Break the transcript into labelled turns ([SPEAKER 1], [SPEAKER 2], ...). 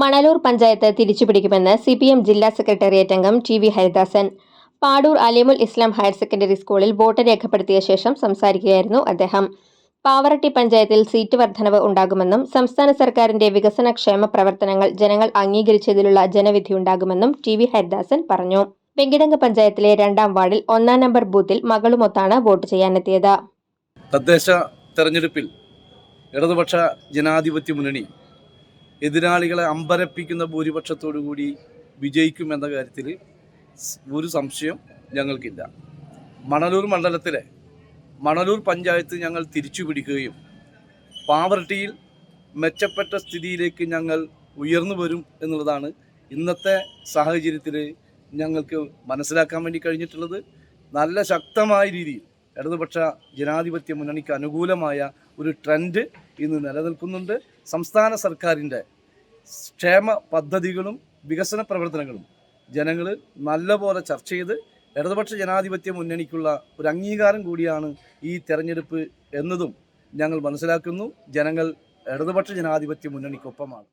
[SPEAKER 1] മണലൂർ പഞ്ചായത്ത് തിരിച്ചുപിടിക്കുമെന്ന് C P M ജില്ലാ secretariat അംഗം T V Haridasan. Padur Alimul Islam higher secondary സ്കൂളിൽ വോട്ട് രേഖപ്പെടുത്തിയ ശേഷം സംസാരിക്കുകയായിരുന്നു അദ്ദേഹം. പാവറട്ടി പഞ്ചായത്തിൽ സീറ്റ് വർധനവ് ഉണ്ടാകുമെന്നും സംസ്ഥാന സർക്കാരിന്റെ വികസന ക്ഷേമ പ്രവർത്തനങ്ങൾ ജനങ്ങൾ അംഗീകരിച്ചതിലുള്ള ജനവിധി ഉണ്ടാകുമെന്നും ടി വി ഹരിദാസൻ പറഞ്ഞു. വെങ്കിടങ്ങ് പഞ്ചായത്തിലെ രണ്ടാം വാർഡിൽ ഒന്നാം നമ്പർ ബൂത്തിൽ മകളുമൊത്താണ് വോട്ട് ചെയ്യാനെത്തിയത്.
[SPEAKER 2] തദ്ദേശ തെരഞ്ഞെടുപ്പിൽ ഇടതുപക്ഷ ജനാധിപത്യ മുന്നണി എതിരാളികളെ അമ്പരപ്പിക്കുന്ന ഭൂരിപക്ഷത്തോടു കൂടി വിജയിക്കുമെന്ന കാര്യത്തിൽ ഒരു സംശയം ഞങ്ങൾക്കില്ല. മണലൂർ മണ്ഡലത്തിലെ മണലൂർ പഞ്ചായത്ത് ഞങ്ങൾ തിരിച്ചു പിടിക്കുകയും പാവർട്ടിയിൽ മെച്ചപ്പെട്ട സ്ഥിതിയിലേക്ക് ഞങ്ങൾ ഉയർന്നു വരും എന്നുള്ളതാണ് ഇന്നത്തെ സാഹചര്യത്തിൽ ഞങ്ങൾക്ക് മനസ്സിലാക്കാൻ വേണ്ടി കഴിഞ്ഞിട്ടുള്ളത്. നല്ല ശക്തമായ രീതിയിൽ ഇടതുപക്ഷ ജനാധിപത്യ മുന്നണിക്ക് അനുകൂലമായ ഒരു ട്രെൻഡ് ഇന്ന് നിലനിൽക്കുന്നുണ്ട്. സംസ്ഥാന സർക്കാരിന്റെ ക്ഷേമ പദ്ധതികളും വികസന പ്രവർത്തനങ്ങളും ജനങ്ങൾ നല്ലപോലെ ചർച്ച ചെയ്ത് ഇടതുപക്ഷ ജനാധിപത്യ മുന്നണിക്കുള്ള ഒരു അംഗീകാരം കൂടിയാണ് ഈ തെരഞ്ഞെടുപ്പ് എന്നതും ഞങ്ങൾ മനസ്സിലാക്കുന്നു. ജനങ്ങൾ ഇടതുപക്ഷ ജനാധിപത്യ മുന്നണിക്കൊപ്പമാണ്.